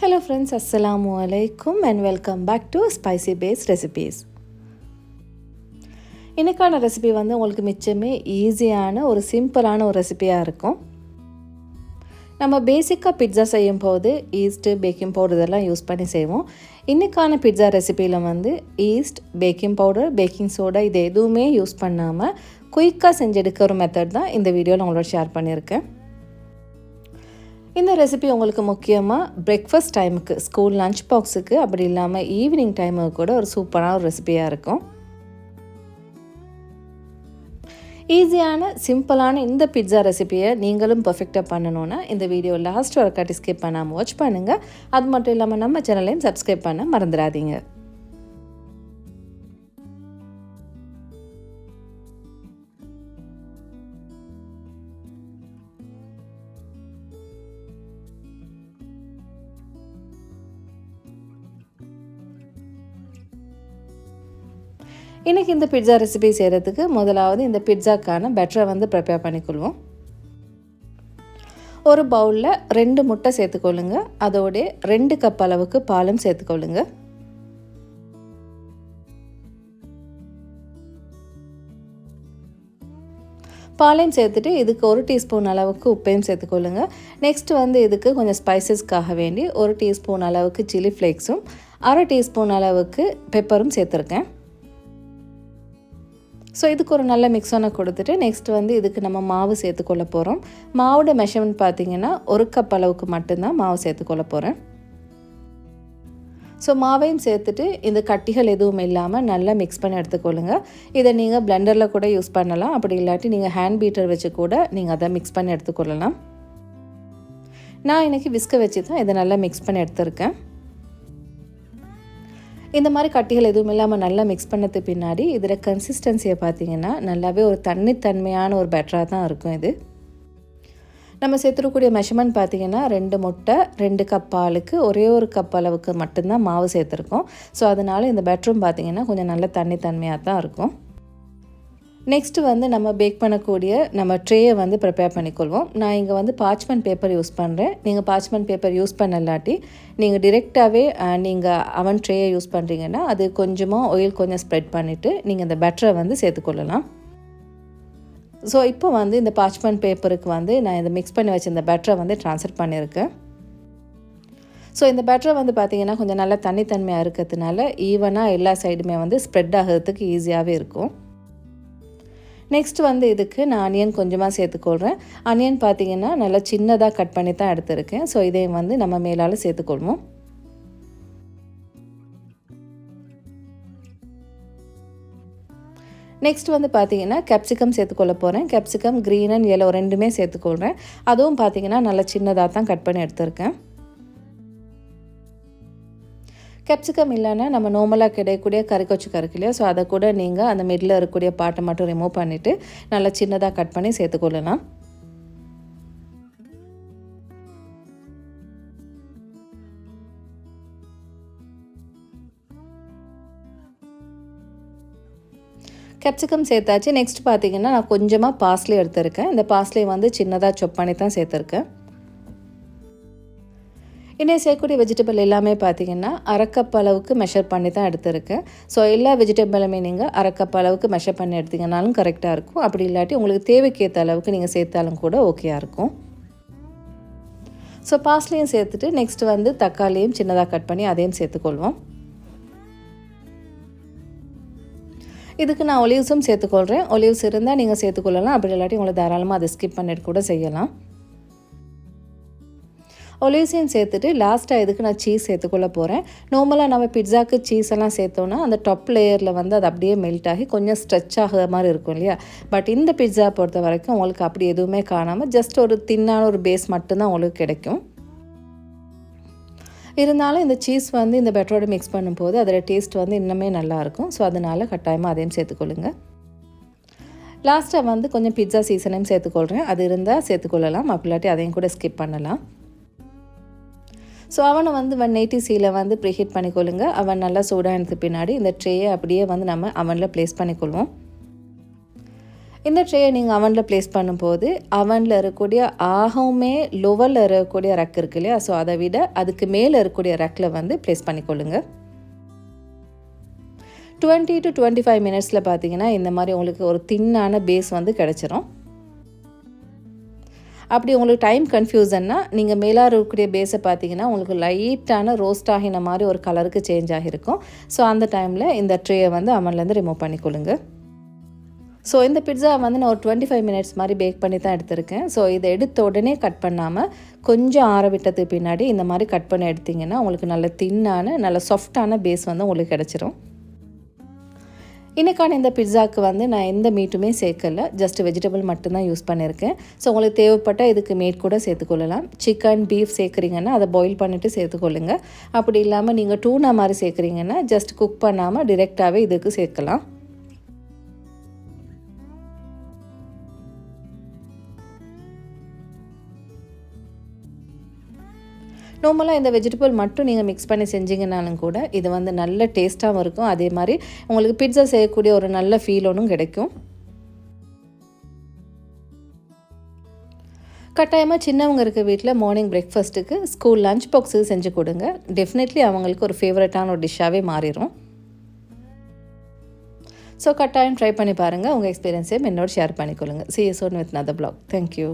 Hello friends அஸ்ஸலாமு அலைக்கும் and welcome back to spicy base recipes இன்னைக்கான ரெசிபி வந்து உங்களுக்கு மிச்சமே ஈஸியான ஒரு சிம்பிளான ஒரு ரெசிபியாக இருக்கும். நம்ம பேசிக்காக பிட்ஸா செய்யும் போது ஈஸ்ட்டு பேக்கிங் பவுடர் இதெல்லாம் யூஸ் பண்ணி செய்வோம். இன்றைக்கான பிட்ஸா ரெசிபியில் வந்து yeast baking powder baking soda இது எதுவுமே யூஸ் பண்ணாமல் குயிக்காக செஞ்செடுக்கிற ஒரு மெத்தட் தான் இந்த வீடியோவில் உங்களோட ஷேர் பண்ணியிருக்கேன். இந்த ரெசிபி உங்களுக்கு முக்கியமாக பிரேக்ஃபாஸ்ட் டைமுக்கு ஸ்கூல் லஞ்ச் பாக்ஸுக்கு அப்படி இல்லாமல் ஈவினிங் டைமுக்கு கூட ஒரு சூப்பரான ஒரு ரெசிபியாக இருக்கும். ஈஸியான சிம்பிளான இந்த பிட்ஸா ரெசிபியை நீங்களும் பர்ஃபெக்டாக பண்ணணுன்னா இந்த வீடியோ லாஸ்ட் ஒரு ஸ்கிப் பண்ணாமல் வாட்ச் பண்ணுங்கள் அது மட்டும் இல்லாமல் நம்ம சேனலையும் சப்ஸ்கிரைப் பண்ண மறந்துடாதீங்க. இன்றைக்கி இந்த பிட்ஸா ரெசிபி செய்கிறதுக்கு முதலாவது இந்த பிட்ஸாக்கான பெட்டரை வந்து ப்ரிப்பேர் பண்ணிக்கொள்வோம். ஒரு பவுலில் ரெண்டு முட்டை சேர்த்துக்கொள்ளுங்க. அதோட ரெண்டு கப் அளவுக்கு பாலும் சேர்த்துக்கொள்ளுங்க. பாலையும் சேர்த்துட்டு இதுக்கு ஒரு டீஸ்பூன் அளவுக்கு உப்பையும் சேர்த்துக்கொள்ளுங்க. நெக்ஸ்ட் வந்து இதுக்கு கொஞ்சம் ஸ்பைசஸ்க்காக வேண்டி ஒரு டீஸ்பூன் அளவுக்கு சில்லி ஃப்ளேக்ஸும் அரை டீஸ்பூன் அளவுக்கு பெப்பரும் சேர்த்துருக்கேன். ஸோ இதுக்கு ஒரு நல்ல மிக்ஸானை கொடுத்துட்டு நெக்ஸ்ட் வந்து இதுக்கு நம்ம மாவு சேர்த்துக்கொள்ள போகிறோம் மாவோட மெஷர்மெண்ட் பார்த்திங்கன்னா ஒரு கப் அளவுக்கு மட்டும்தான் மாவு சேர்த்துக்கொள்ள போகிறேன் ஸோ மாவையும் சேர்த்துட்டு இந்த கட்டிகள் எதுவும் இல்லாமல் நல்லா மிக்ஸ் பண்ணி எடுத்துக்கொள்ளுங்க. இதை நீங்கள் பிளெண்டரில் கூட யூஸ் பண்ணலாம். அப்படி இல்லாட்டி நீங்கள் ஹேண்ட் பீட்டர் வச்சு கூட நீங்கள் அதை மிக்ஸ் பண்ணி எடுத்துக்கொள்ளலாம். நான் இன்றைக்கி விஸ்க வச்சு தான் இதை நல்லா மிக்ஸ் பண்ணி எடுத்திருக்கேன். இந்த மாதிரி கட்டிகள் எதுவும் இல்லாமல் நல்லா மிக்ஸ் பண்ணது பின்னாடி இதில் கன்சிஸ்டன்சியை பார்த்தீங்கன்னா நல்லாவே ஒரு தண்ணித்தன்மையான ஒரு பெட்டராக தான் இருக்கும் இது. நம்ம சேர்த்துருக்கூடிய மெஷர்மெண்ட் பார்த்திங்கன்னா ரெண்டு முட்டை ரெண்டு கப் பாலுக்கு ஒரே ஒரு கப் அளவுக்கு மட்டும்தான் மாவு சேர்த்துருக்கோம். ஸோ அதனால் இந்த பெட்ரூம் பார்த்திங்கன்னா கொஞ்சம் நல்ல தண்ணித்தன்மையாக தான் இருக்கும். நெக்ஸ்ட்டு வந்து நம்ம பேக் பண்ணக்கூடிய நம்ம ட்ரேயை வந்து ப்ரிப்பேர் பண்ணிக்கொள்வோம். நான் இங்கே வந்து பார்ச்மெண்ட் பேப்பர் யூஸ் பண்ணுறேன் நீங்கள் பார்ச்மெண்ட் பேப்பர் யூஸ் பண்ணலாட்டி நீங்கள் டிரெக்டாகவே நீங்கள் அவன் ட்ரேயை யூஸ் பண்ணுறீங்கன்னா அது கொஞ்சமாக ஆயில் கொஞ்சம் ஸ்ப்ரெட் பண்ணிவிட்டு நீங்கள் இந்த பெட்டரை வந்து சேர்த்துக்கொள்ளலாம். ஸோ இப்போ வந்து இந்த பார்ச்மெண்ட் பேப்பருக்கு வந்து நான் இந்த மிக்ஸ் பண்ணி வச்ச இந்த பெட்டரை வந்து ட்ரான்ஸ்ஃபர் பண்ணியிருக்கேன் ஸோ இந்த பெட்டரை வந்து பார்த்திங்கன்னா கொஞ்சம் நல்லா தனித்தன்மையாக இருக்கிறதுனால ஈவனாக எல்லா சைடுமே வந்து ஸ்ப்ரெட் ஆகிறதுக்கு ஈஸியாகவே இருக்கும். நெக்ஸ்ட் வந்து இதுக்கு நான் அனியன் கொஞ்சமாக சேர்த்துக்கொள்கிறேன் அனியன் பார்த்திங்கன்னா நல்லா சின்னதாக கட் பண்ணி தான் எடுத்திருக்கேன். ஸோ இதையும் வந்து நம்ம மேலால் சேர்த்துக்கொள்வோம். நெக்ஸ்ட் வந்து பார்த்தீங்கன்னா கேப்சிகம் சேர்த்துக்கொள்ள போகிறேன் கேப்சிகம் க்ரீன் அண்ட் எல்லோ ரெண்டுமே சேர்த்துக்கொள்கிறேன் அதுவும் பார்த்தீங்கன்னா நல்லா சின்னதாக தான் கட் பண்ணி எடுத்திருக்கேன். கேப்சிகம் இல்லைன்னா நம்ம நார்மலாக கிடைக்கக்கூடிய கறிக்கொச்சு கருக்கு இல்லையா? ஸோ அதை கூட நீங்கள் அந்த மிடில் இருக்கக்கூடிய பாட்டை மட்டும் ரிமூவ் பண்ணிவிட்டு நல்லா சின்னதாக கட் பண்ணி சேர்த்துக்கொள்ளலாம் கேப்சிகம் சேர்த்தாச்சு. நெக்ஸ்ட் பார்த்தீங்கன்னா நான் கொஞ்சமாக பாஸ்லி எடுத்திருக்கேன். இந்த பாஸ்லி வந்து சின்னதாக சொப் பண்ணி தான் சேர்த்துருக்கேன். இன்னும் சேர்க்கக்கூடிய வெஜிடபிள் எல்லாமே பார்த்தீங்கன்னா அரைக்கப் அளவுக்கு மெஷர் பண்ணி தான் எடுத்திருக்கேன் ஸோ எல்லா வெஜிடபிளுமே நீங்கள் அரைக்கப் அளவுக்கு மெஷர் பண்ணி எடுத்தீங்கனாலும் கரெக்டாக இருக்கும். அப்படி இல்லாட்டி உங்களுக்கு தேவைக்கேற்ற அளவுக்கு நீங்கள் சேர்த்தாலும் கூட ஓகேயாக இருக்கும். ஸோ பாஸ்லையும் சேர்த்துட்டு நெக்ஸ்ட் வந்து தக்காளியும் சின்னதாக கட் பண்ணி அதையும் சேர்த்துக்கொள்வோம். இதுக்கு நான் ஒலிவ்ஸும் சேர்த்துக்கொள்கிறேன் ஒலிவ்ஸ் இருந்தால் நீங்கள் சேர்த்துக்கொள்ளலாம். அப்படி இல்லாட்டி உங்களை தாராளமாக அதை ஸ்கிப் பண்ணிட்டு கூட செய்யலாம். ஒலிவ்ஸையும் சேர்த்துட்டு லாஸ்ட்டாக இதுக்கு நான் சீஸ் சேர்த்துக்கொள்ள போகிறேன் நார்மலாக நம்ம பிட்ஸாக்கு சீஸ் எல்லாம் சேர்த்தோன்னா அந்த டாப் லேயரில் வந்து அது அப்படியே மெல்ட் ஆகி கொஞ்சம் ஸ்ட்ரெச் ஆகிற மாதிரி இருக்கும் இல்லையா? பட் இந்த பிட்ஸா பொறுத்த வரைக்கும் உங்களுக்கு அப்படி எதுவுமே காணாமல் ஜஸ்ட் ஒரு தின்னான ஒரு பேஸ் மட்டும்தான் உங்களுக்கு கிடைக்கும். இருந்தாலும் இந்த சீஸ் வந்து இந்த பெட்டரோடு மிக்ஸ் பண்ணும்போது அதோட டேஸ்ட் வந்து இன்னுமே நல்லாயிருக்கும் ஸோ அதனால் கட்டாயமாக அதையும் சேர்த்துக்கொள்ளுங்க. லாஸ்ட்டாக வந்து கொஞ்சம் பிட்ஸா சீசனையும் சேர்த்துக்கொள்கிறேன் அது இருந்தால் சேர்த்துக்கொள்ளலாம். அப்படி இல்லாட்டி அதையும் கூட ஸ்கிப் பண்ணலாம். ஸோ அவனை வந்து ஒன் எயிட்டி சியில் வந்து ப்ரீஹீட் பண்ணிக்கொள்ளுங்க. அவன் நல்லா சூடானதுக்கு பின்னாடி இந்த ட்ரேயை அப்படியே வந்து நம்ம அவனில் ப்ளேஸ் பண்ணிக்கொள்வோம். இந்த ட்ரேயை நீங்கள் அவனில் ப்ளேஸ் பண்ணும்போது அவனில் இருக்கக்கூடிய ஆகவுமே லோவரில் இருக்கக்கூடிய ரக் இருக்கு இல்லையா? ஸோ அதை விட அதுக்கு மேலே இருக்கக்கூடிய ரக்கில் வந்து ப்ளேஸ் பண்ணிக்கொள்ளுங்க. டுவெண்ட்டி டு டுவெண்ட்டி ஃபைவ் மினிட்ஸில் பார்த்தீங்கன்னா இந்த மாதிரி உங்களுக்கு ஒரு தின்னான பேஸ் வந்து கிடச்சிரும். அப்படி உங்களுக்கு டைம் கன்ஃபியூசன்னா நீங்கள் மேலாக இருக்கக்கூடிய பேஸை பார்த்தீங்கன்னா உங்களுக்கு லைட்டான ரோஸ்ட் ஆகின மாதிரி ஒரு கலருக்கு சேஞ்ச் ஆகிருக்கும் ஸோ அந்த டைமில் இந்த ட்ரேயை வந்து அவன்லேருந்து ரிமூவ் பண்ணிக்கொள்ளுங்க. ஸோ இந்த பிட்ஸா வந்து நான் ஒரு டுவெண்ட்டி ஃபைவ் மினிட்ஸ் மாதிரி பேக் பண்ணி தான் எடுத்திருக்கேன். ஸோ இதை எடுத்த உடனே கட் பண்ணாமல் கொஞ்சம் ஆற விட்டதுக்கு பின்னாடி இந்த மாதிரி கட் பண்ணி எடுத்திங்கன்னா உங்களுக்கு நல்ல தின்னான நல்ல சாஃப்டான பேஸ் வந்து உங்களுக்கு கிடச்சிரும். இன்றைக்கான இந்த பிட்ஸாவுக்கு வந்து நான் எந்த மீட்டுமே சேர்க்கல. ஜஸ்ட் வெஜிடபிள் மட்டும்தான் யூஸ் பண்ணியிருக்கேன் ஸோ உங்களுக்கு தேவைப்பட்டால் இதுக்கு மீட் கூட சேர்த்துக்கொள்ளலாம் சிக்கன் பீஃப் சேர்க்குறீங்கன்னா அதை பாயில் பண்ணிவிட்டு சேர்த்துக்கொள்ளுங்க அப்படி இல்லாமல் நீங்கள் டூனா மாதிரி சேர்க்குறீங்கன்னா ஜஸ்ட் குக் பண்ணாமல் டிரெக்டாகவே இதுக்கு சேர்க்கலாம். நார்மலாக இந்த வெஜிடபிள் மட்டும் நீங்கள் மிக்ஸ் பண்ணி செஞ்சீங்கனாலும் கூட இது வந்து நல்ல டேஸ்ட்டாகவும் இருக்கும். அதே மாதிரி உங்களுக்கு பிட்ஸா செய்யக்கூடிய ஒரு நல்ல ஃபீல் ஒன்றும் கிடைக்கும். கட்டாயமாக சின்னவங்க இருக்க வீட்டில் மார்னிங் பிரேக்ஃபாஸ்ட்டுக்கு ஸ்கூல் லஞ்ச் பாக்ஸு செஞ்சு கொடுங்க. டெஃபினெட்லி அவங்களுக்கு ஒரு ஃபேவரட்டான ஒரு டிஷ்ஷாகவே மாறிடும் ஸோ கட்டாயம் ட்ரை பண்ணி பாருங்கள் உங்கள் எக்ஸ்பீரியன்ஸையும் என்னோட ஷேர் பண்ணிக்கொள்ளுங்கள் சிஎஸ்ஓன் with another blog thank you